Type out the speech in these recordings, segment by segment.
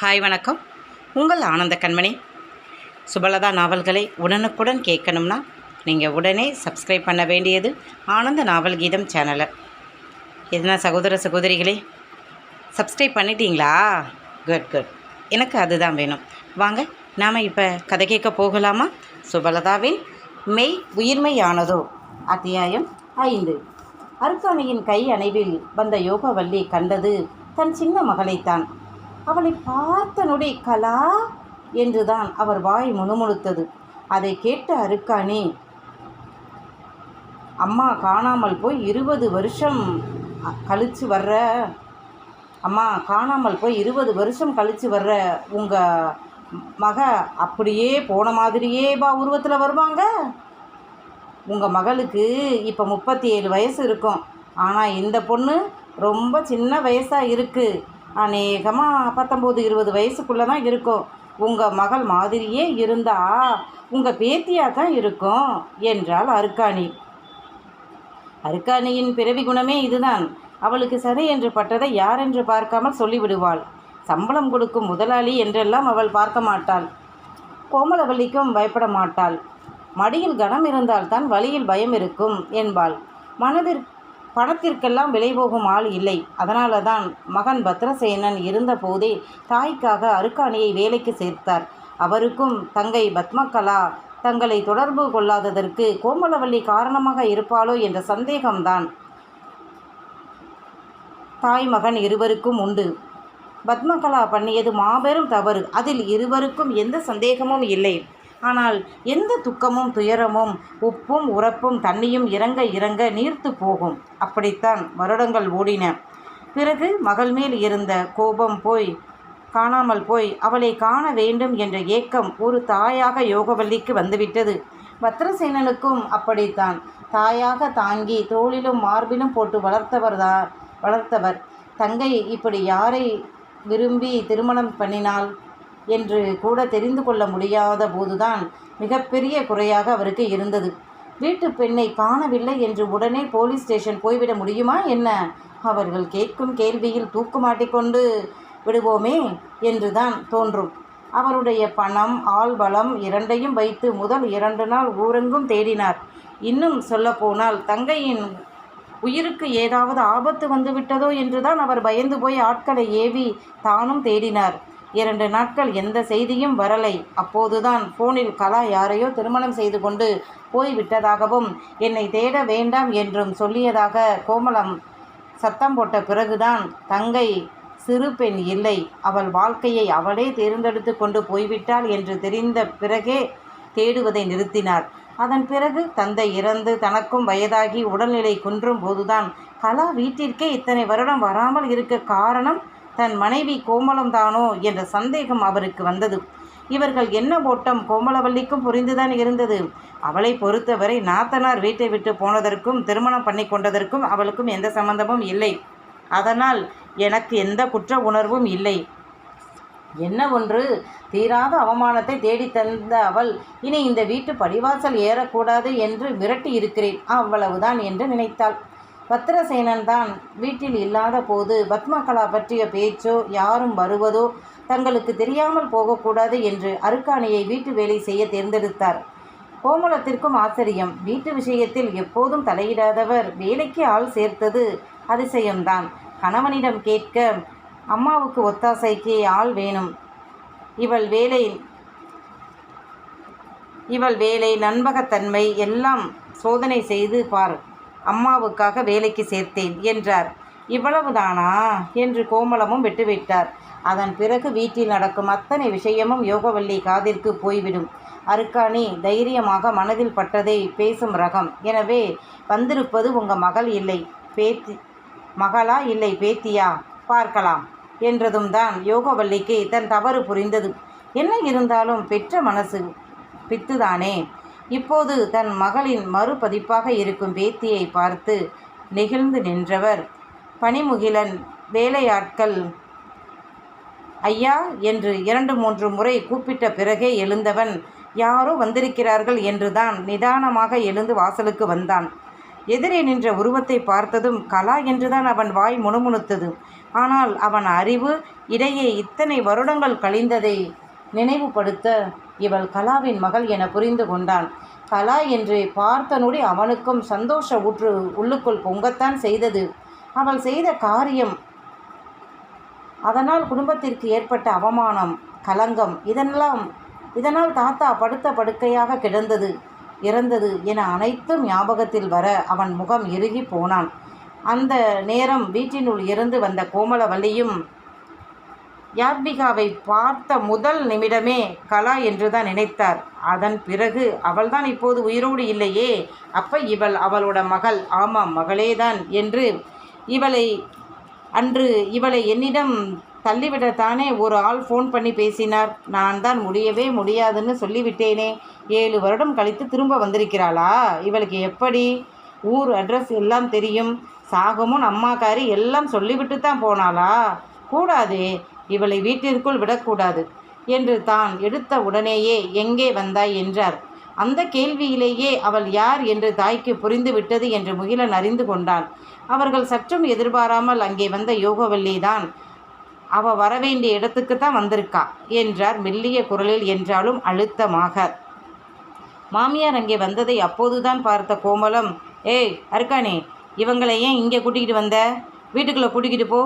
Hi வணக்கம். உங்கள் ஆனந்த கண்மணி. சுபலதா நாவல்களை உடனுக்குடன் கேட்கணும்னா நீங்கள் உடனே சப்ஸ்கிரைப் பண்ண வேண்டியது ஆனந்த நாவல் கீதம் சேனலை என்ன சகோதர சகோதரிகளே சப்ஸ்கிரைப் பண்ணிட்டீங்களா? குட் குட் எனக்கு அதுதான் வேணும். வாங்க நாம் இப்போ கதை கேட்க போகலாமா? சுபலதாவின் மெய் உயிர்மையானதோ? அத்தியாயம் ஐந்து. அருக்காணியின் கை அணைவில் வந்த யோகவல்லி கண்டது தன் சின்ன மகளைத்தான் அவளை பார்த்த நொடி கலா என்றுதான் அவர் வாய் முணுமுணுத்தது. அதை கேட்ட அருக்காணி அம்மா காணாமல் போய் இருபது வருஷம் கழித்து வர்ற அம்மா காணாமல் போய் இருபது வருஷம் கழித்து வர்ற உங்கள் மக அப்படியே போன மாதிரியே பா உருவத்தில் வருவாங்க? உங்கள் மகளுக்கு இப்போ முப்பத்தி ஏழு வயசு இருக்கும். ஆனால் இந்த பொண்ணு ரொம்ப சின்ன வயசாக இருக்குது அநேகமாக பத்தொம்போது இருபது வயசுக்குள்ளே தான் இருக்கும். உங்கள் மகள் மாதிரியே இருந்தா உங்கள் பேத்தியாக தான் இருக்கும் என்றாள் அருக்காணி. அருக்காணியின் பிறவி குணமே இதுதான். அவளுக்கு சரி என்று பட்டதை யாரென்று பார்க்காமல் சொல்லிவிடுவாள். சம்பளம் கொடுக்கும் முதலாளி என்றெல்லாம் அவள் பார்க்க மாட்டாள். கோமலவல்லிக்கும் பயப்பட மாட்டாள். மடியில் கனம் இருந்தால்தான் வழியில் பயம் இருக்கும் என்பாள். மனதிற்கு பணத்திற்கெல்லாம் விலை போகும் ஆள் இல்லை. அதனால தான் மகன் பத்ரசேனன் இருந்தபோதே தாய்க்காக அருக்காணியை வேலைக்கு சேர்த்தார். அவருக்கும் தங்கை பத்மகலா தங்களை தொடர்பு கொள்ளாததற்கு கோமலவல்லி காரணமாக இருப்பாளோ என்ற சந்தேகம்தான் தாய் மகன் இருவருக்கும் உண்டு. பத்மகலா பண்ணியது மாபெரும் தவறு. அதில் இருவருக்கும் எந்த சந்தேகமும் இல்லை. ஆனால் எந்த துக்கமும் துயரமும் உப்பும் உரப்பும் தண்ணியும் இறங்க இறங்க நீர்த்து போகும். அப்படித்தான் வருடங்கள் ஓடின. பிறகு மகள் மேல் இருந்த கோபம் போய் காணாமல் போய் அவளை காண வேண்டும் என்ற ஏக்கம் ஒரு தாயாக யோகவல்லிக்கு வந்துவிட்டது. பத்ரசேனனுக்கும் அப்படித்தான். தாயாக தாங்கி தோளிலும் மார்பிலும் போட்டு வளர்த்தவர்தான் வளர்த்தவர். தங்கை இப்படி யாரை விரும்பி திருமணம் பண்ணினாள்? என்று கூட தெரிந்து கொள்ள முடியாத போதுதான் மிகப்பெரிய குறையாக அவருக்கு இருந்தது. வீட்டு பெண்ணை காணவில்லை என்று உடனே போலீஸ் ஸ்டேஷன் போய்விட முடியுமா என்ன? அவர்கள் கேட்கும் கேள்வியில் தூக்கு மாட்டிக்கொண்டு விடுவோமே என்றுதான் தோன்றும். அவருடைய பணம் ஆள்பலம் இரண்டையும் வைத்து முதல் இரண்டு நாள் ஊரெங்கும் தேடினார். இன்னும் சொல்லப்போனால் தங்கையின் உயிருக்கு ஏதாவது ஆபத்து வந்துவிட்டதோ என்றுதான் அவர் பயந்து போய் ஆட்களை ஏவி தானும் தேடினார். இரண்டு நாட்கள் எந்த செய்தியும் வரலை. அப்போதுதான் போனில் கலா யாரையோ திருமணம் செய்து கொண்டு போய்விட்டதாகவும் என்னை தேட வேண்டாம் என்றும் சொல்லியதாக கோமலம் சத்தம் போட்ட பிறகுதான் தங்கை சிறு பெண் இல்லை. அவள் வாழ்க்கையை அவளே தேர்ந்தெடுத்து கொண்டு போய்விட்டாள் என்று தெரிந்த பிறகே தேடுவதை நிறுத்தினார். அதன் பிறகு தந்தை இறந்து தனக்கும் வயதாகி உடல்நிலை குன்றும் போதுதான் கலா வீட்டிற்கே இத்தனை வருடம் வராமல் இருக்க காரணம் தன் மனைவி கோமலம் தானோ என்ற சந்தேகம் அவருக்கு வந்தது. இவர்கள் என்ன ஓட்டம்? கோமலவல்லிக்கும் புரிந்துதான் இருந்தது. அவளை பொறுத்தவரை நாத்தனார் வீட்டை விட்டு போனதற்கும் திருமணம் பண்ணி கொண்டதற்கும் அவளுக்கும் எந்த சம்பந்தமும் இல்லை. அதனால் எனக்கு எந்த குற்ற உணர்வும் இல்லை. என்ன ஒன்று? தீராத அவமானத்தை தேடித் தந்த அவள் இனி இந்த வீட்டு படிவாசல் ஏறக்கூடாது என்று மிரட்டி இருக்கிறேன். அவ்வளவுதான் என்று நினைத்தாள். பத்ரசேனன் தான் வீட்டில் இல்லாத போது பத்மகலா பற்றிய பேச்சோ யாரும் வருவதோ தங்களுக்கு தெரியாமல் போகக்கூடாது என்று அருக்காணியை வீட்டு வேலை செய்ய தேர்ந்தெடுத்தார். கோமலத்திற்கும் ஆச்சரியம். வீட்டு விஷயத்தில் எப்போதும் தலையிடாதவர் வேலைக்கு ஆள் சேர்த்தது அதிசயம்தான். கணவனிடம் கேட்க அம்மாவுக்கு ஒத்தாசைக்கு ஆள் வேணும். இவள் வேலை இவள் வேலை நண்பகத்தன்மை எல்லாம் சோதனை செய்து பார். அம்மாவுக்காக வேலைக்கு சேர்த்தேன் என்றார். இவ்வளவுதானா என்று கோமலமும் விட்டுவிட்டார். அதன் பிறகு வீட்டில் நடக்கும் அத்தனை விஷயமும் யோகவல்லி காதிற்கு போய்விடும். அருக்காணி தைரியமாக மனதில் பட்டதை பேசும் ரகம். எனவே வந்திருப்பது உங்கள் மகள் இல்லை. பேத்தி மகளா இல்லை பேத்தியா? பார்க்கலாம். என்றதும் தான் யோகவல்லிக்கு தன் தவறு புரிந்தது. என்ன இருந்தாலும் பெற்ற மனசு பித்துதானே? இப்போது தன் மகளின் மறுபதிப்பாக இருக்கும் பேத்தியை பார்த்து நெகிழ்ந்து நின்றவர். பனிமுகிலன் வேலையாட்கள் ஐயா என்று இரண்டு மூன்று முறை கூப்பிட்ட பிறகே எழுந்தவன் யாரோ வந்திருக்கிறார்கள் என்றுதான் நிதானமாக எழுந்து வாசலுக்கு வந்தான். எதிரே நின்ற உருவத்தை பார்த்ததும் கலா என்றுதான் அவன் வாய் முணுமுணுத்தது. ஆனால் அவன் அறிவு இடையே இத்தனை வருடங்கள் கழிந்ததை நினைவுபடுத்த இவள் கலாவின் மகள் என புரிந்து கொண்டான். கலா என்று பார்த்த நொடி அவனுக்கும் சந்தோஷ ஊற்று உள்ளுக்குள் பொங்கத்தான் செய்தது. அவள் செய்த காரியம் அதனால் குடும்பத்திற்கு ஏற்பட்ட அவமானம் கலங்கம் இதெல்லாம் இதனால் தாத்தா படுத்த படுக்கையாக கிடந்தது இறந்தது என அனைத்தும் ஞாபகத்தில் வர அவன் முகம் இறுகி போனான். அந்த நேரம் வீட்டினுள் இருந்து வந்த கோமலவல்லியும் யாத்விகாவை பார்த்த முதல் நிமிடமே கலா என்றுதான் நினைத்தார். அதன் பிறகு அவள்தான் இப்போது உயிரோடு இல்லையே. அப்ப இவள் அவளோட மகள். ஆமாம் மகளேதான் என்று இவளை அன்று இவளை என்னிடம் தள்ளிவிடத்தானே ஒரு ஆள் ஃபோன் பண்ணி பேசினார். நான் தான் முடியவே முடியாதுன்னு சொல்லிவிட்டேனே. ஏழு வருடம் கழித்து திரும்ப வந்திருக்கிறாளா? இவளுக்கு எப்படி? ஊர் அட்ரஸ் எல்லாம் தெரியும். சாகமும் அம்மாக்காரி எல்லாம் சொல்லிவிட்டு தான் போனாளா? கூடாதே. இவளை வீட்டிற்குள் விடக்கூடாது என்று தான் எடுத்த உடனேயே எங்கே வந்தாய் என்றார். அந்த கேள்வியிலேயே அவள் யார் என்று தாய்க்கு புரிந்துவிட்டது என்று முகிலன் அறிந்து கொண்டான். அவர்கள் சற்றும் எதிர்பாராமல் அங்கே வந்த யோகவல்லி தான் அவ வரவேண்டிய இடத்துக்கு தான் வந்திருக்கா என்றார் மெல்லிய குரலில் என்றாலும் அழுத்தமாக. மாமியார் அங்கே வந்ததை அப்போதுதான் பார்த்த கோமலம் ஏய் அர்கானே இவங்களை ஏன் இங்கே கூட்டிக்கிட்டு வந்த? வீட்டுக்குள்ளே கூட்டிக்கிட்டு போ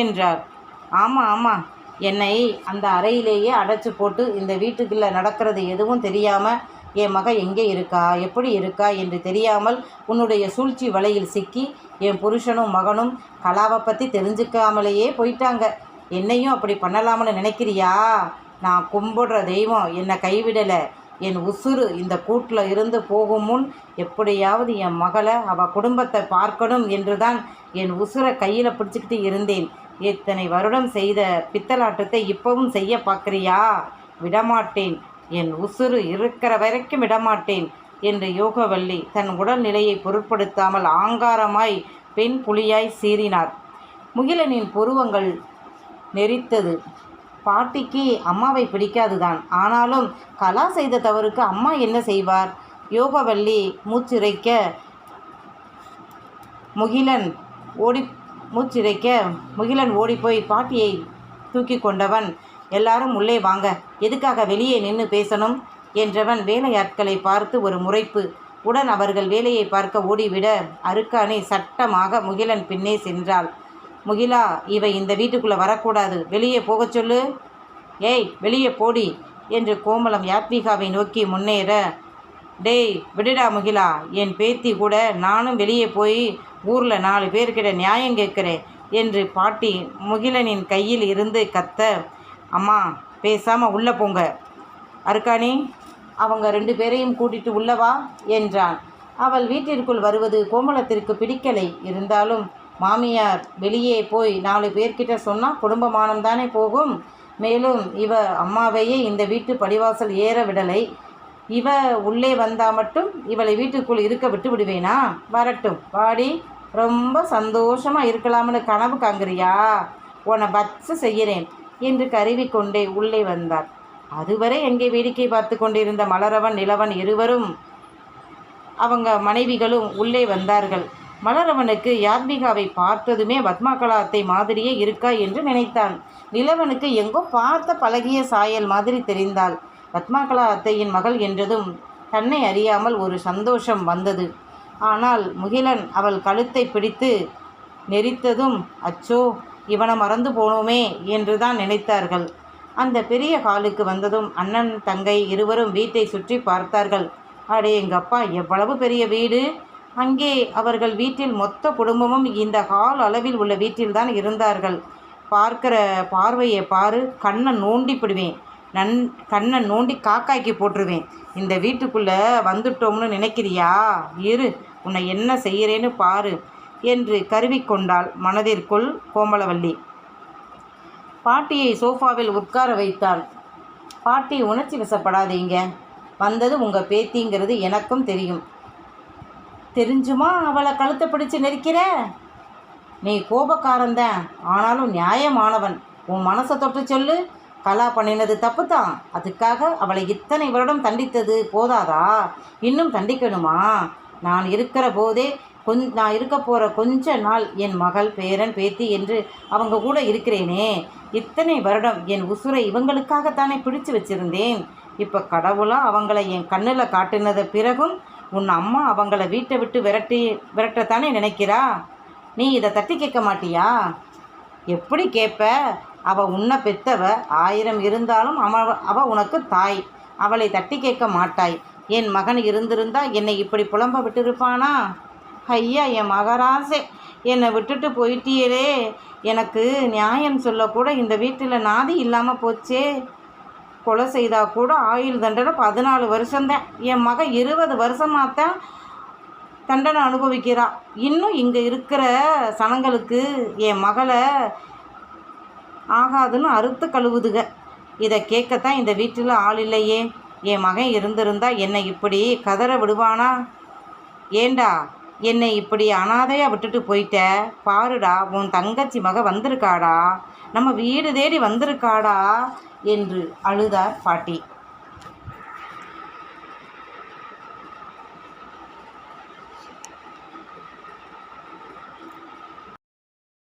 என்றார். ஆமாம் ஆமாம் என்னை அந்த அறையிலேயே அடைச்சி போட்டு இந்த வீட்டுக்குள்ளே நடக்கிறது எதுவும் தெரியாமல் என் மக எங்கே இருக்கா? எப்படி இருக்கா? என்று தெரியாமல் உன்னுடைய சூழ்ச்சி வலையில் சிக்கி என் புருஷனும் மகனும் கலாவை பற்றி தெரிஞ்சுக்காமலேயே போயிட்டாங்க. என்னையும் அப்படி பண்ணலாம்னு நினைக்கிறியா? நான் கும்பிடுற தெய்வம் என்னை கைவிடலை. என் உசுறு இந்த கூட்டில் இருந்து போகும் முன் எப்படியாவது என் மகளை அவள் குடும்பத்தை பார்க்கணும் என்று தான் என் உசுரை கையில் பிடிச்சிக்கிட்டு இருந்தேன். இத்தனை வருடம் செய்த பித்தலாட்டத்தை இப்பவும் செய்ய பார்க்குறியா? விடமாட்டேன். என் உசுறு இருக்கிற வரைக்கும் விடமாட்டேன் என்று யோகவல்லி தன் உடல்நிலையை பொருட்படுத்தாமல் ஆங்காரமாய் பெண் புலியாய் சீறினார். முகிலனின் புருவங்கள் நெரித்தது பாட்டிக்கு அம்மாவை பிடிக்காதுதான். ஆனாலும் கலா செய்த தவறுக்கு அம்மா என்ன செய்வார்? யோகவல்லி மூச்சிறைக்க முகிலன் ஓடி மூச்சிறைக்க முகிலன் ஓடிப்போய் பாட்டியை தூக்கி கொண்டவன் எல்லாரும் உள்ளே வாங்க. எதுக்காக வெளியே நின்று பேசணும்? என்றவன் வேலையாட்களை பார்த்து ஒரு முறைப்பு. உடன் அவர்கள் வேலையை பார்க்க ஓடிவிட அருக்கானை சட்டமாக முகிலன் பின்னே சென்றாள். முகிலா இவை இந்த வீட்டுக்குள்ளே வரக்கூடாது. வெளியே போகச் சொல்லு. ஏய் வெளியே போடி என்று கோமலம் யாத்விகாவை நோக்கி முன்னேற டேய் விடுடா முகிலா. என் பேத்தி கூட நானும் வெளியே போய் ஊரில் நாலு பேர்கிட்ட நியாயம் கேட்குறேன் என்று பாட்டி முகிலனின் கையில் இருந்து கத்த அம்மா பேசாமல் உள்ளே போங்க. அருக்காணி அவங்க ரெண்டு பேரையும் கூட்டிட்டு உள்ளவா என்றான். அவள் வீட்டிற்குள் வருவது கோமலத்திற்கு பிடிக்கலை. இருந்தாலும் மாமியார் வெளியே போய் நாலு பேர்கிட்ட சொன்னால் குடும்பமானம் தானே போகும். மேலும் இவ அம்மாவையே இந்த வீட்டு படிவாசல் ஏற விடலை. இவ உள்ளே வந்தா மட்டும் இவளை வீட்டுக்குள் இருக்க விட்டு விடுவேனா? வரட்டும். வாடி. ரொம்ப சந்தோஷமாக இருக்கலாம்னு கனவு காங்கிறியா உன்னை பட்ச செய்கிறேன் என்று கருவிக்கொண்டே உள்ளே வந்தார். அதுவரை எங்கே வேடிக்கை பார்த்து கொண்டிருந்த மலரவன் நிலவன் இருவரும் அவங்க மனைவிகளும் உள்ளே வந்தார்கள். மலரவனுக்கு யாத்மிகாவை பார்த்ததுமே பத்மாகலாத்தை மாதிரியே இருக்கா என்று நினைத்தான். நிலவனுக்கு எங்கோ பார்த்த பழகிய சாயல் மாதிரி தெரிந்தாள். பத்மாகலா அத்தையின் மகள் என்றதும் தன்னை அறியாமல் ஒரு சந்தோஷம் வந்தது. ஆனால் முகிலன் அவள் கழுத்தை பிடித்து நெரித்ததும் அச்சோ இவனை மறந்து போனோமே என்றுதான் நினைத்தார்கள். அந்த பெரிய ஹாலுக்கு வந்ததும் அண்ணன் தங்கை இருவரும் வீட்டை சுற்றி பார்த்தார்கள். அடே எங்கள் அப்பா எவ்வளவு பெரிய வீடு? அங்கே அவர்கள் வீட்டில் மொத்த குடும்பமும் இந்த ஹால் அளவில் உள்ள வீட்டில்தான் இருந்தார்கள். பார்க்கிற பார்வையை பாரு கண்ணை நோண்டி பிடுவேன். நன் கண்ணை நோண்டி காக்காய்க்கு போட்டுருவேன். இந்த வீட்டுக்குள்ளே வந்துட்டோம்னு நினைக்கிறியா? இரு உன்னை என்ன செய்கிறேன்னு பாரு என்று கருவிக்கொண்டாள் மனதிற்குள் கோமலவல்லி. பாட்டியை சோஃபாவில் உட்கார வைத்தாள். பாட்டி உணர்ச்சி வசப்படாதீங்க. வந்தது உங்கள் பேத்திங்கிறது எனக்கும் தெரியும். தெரிஞ்சுமா அவளை கழுத்தை பிடிச்சு நெரிக்கிற? நீ கோபக்காரன்தான். ஆனாலும் நியாயமானவன். உன் மனசை தொட்டு சொல்லு. கலா பண்ணினது தப்பு தான் அதுக்காக அவளை இத்தனை வருடம் தண்டித்தது போதாதா? இன்னும் தண்டிக்கணுமா? நான் இருக்கிற போதே கொஞ் நான் இருக்க போகிற கொஞ்ச நாள் என் மகள் பேரன் பேத்தி என்று அவங்க கூட இருக்கிறேனே. இத்தனை வருடம் என் உசுரை இவங்களுக்காகத்தானே பிடிச்சு வச்சிருந்தேன். இப்போ கடவுளாக அவங்கள என் கண்ணில் காட்டினத பிறகும் உன் அம்மா அவங்கள வீட்டை விட்டு விரட்டி விரட்டத்தானே நினைக்கிறா? நீ இதை தட்டி கேட்க மாட்டியா? எப்படி கேட்ப? அவள் உன்னை பெத்தவ ஆயிரம் இருந்தாலும் அவ அவள் உனக்கு தாய். அவளை தட்டி கேட்க மாட்டாய். என் மகன் இருந்திருந்தா என்னை இப்படி புலம்ப விட்டிருப்பானா? ஐயா என் மகராசே என்னை விட்டுட்டு போயிட்டியலே எனக்கு நியாயம் சொல்லக்கூட இந்த வீட்டில் நாதி இல்லாமல் போச்சே. கொலை செய்தால் கூட ஆயுள் தண்டனை பதினாலு வருஷம்தான் என் மகன் இருபது வருஷமாக தான் தண்டனை அனுபவிக்கிறா. இன்னும் இங்கே இருக்கிற சனங்களுக்கு என் மகளை ஆகாதுன்னு அறுத்து கழுவுதுக. இதை கேட்கத்தான் இந்த வீட்டில் ஆள் இல்லையே. என் மகன் இருந்திருந்தா என்னை இப்படி கதற விடுவானா? ஏண்டா என்னை இப்படி அனாதையாக விட்டுட்டு போயிட்ட? பாருடா உன் தங்கச்சி மக வந்திருக்காடா. நம்ம வீடு தேடி வந்திருக்காடா? என்று அழுதார் பாட்டி.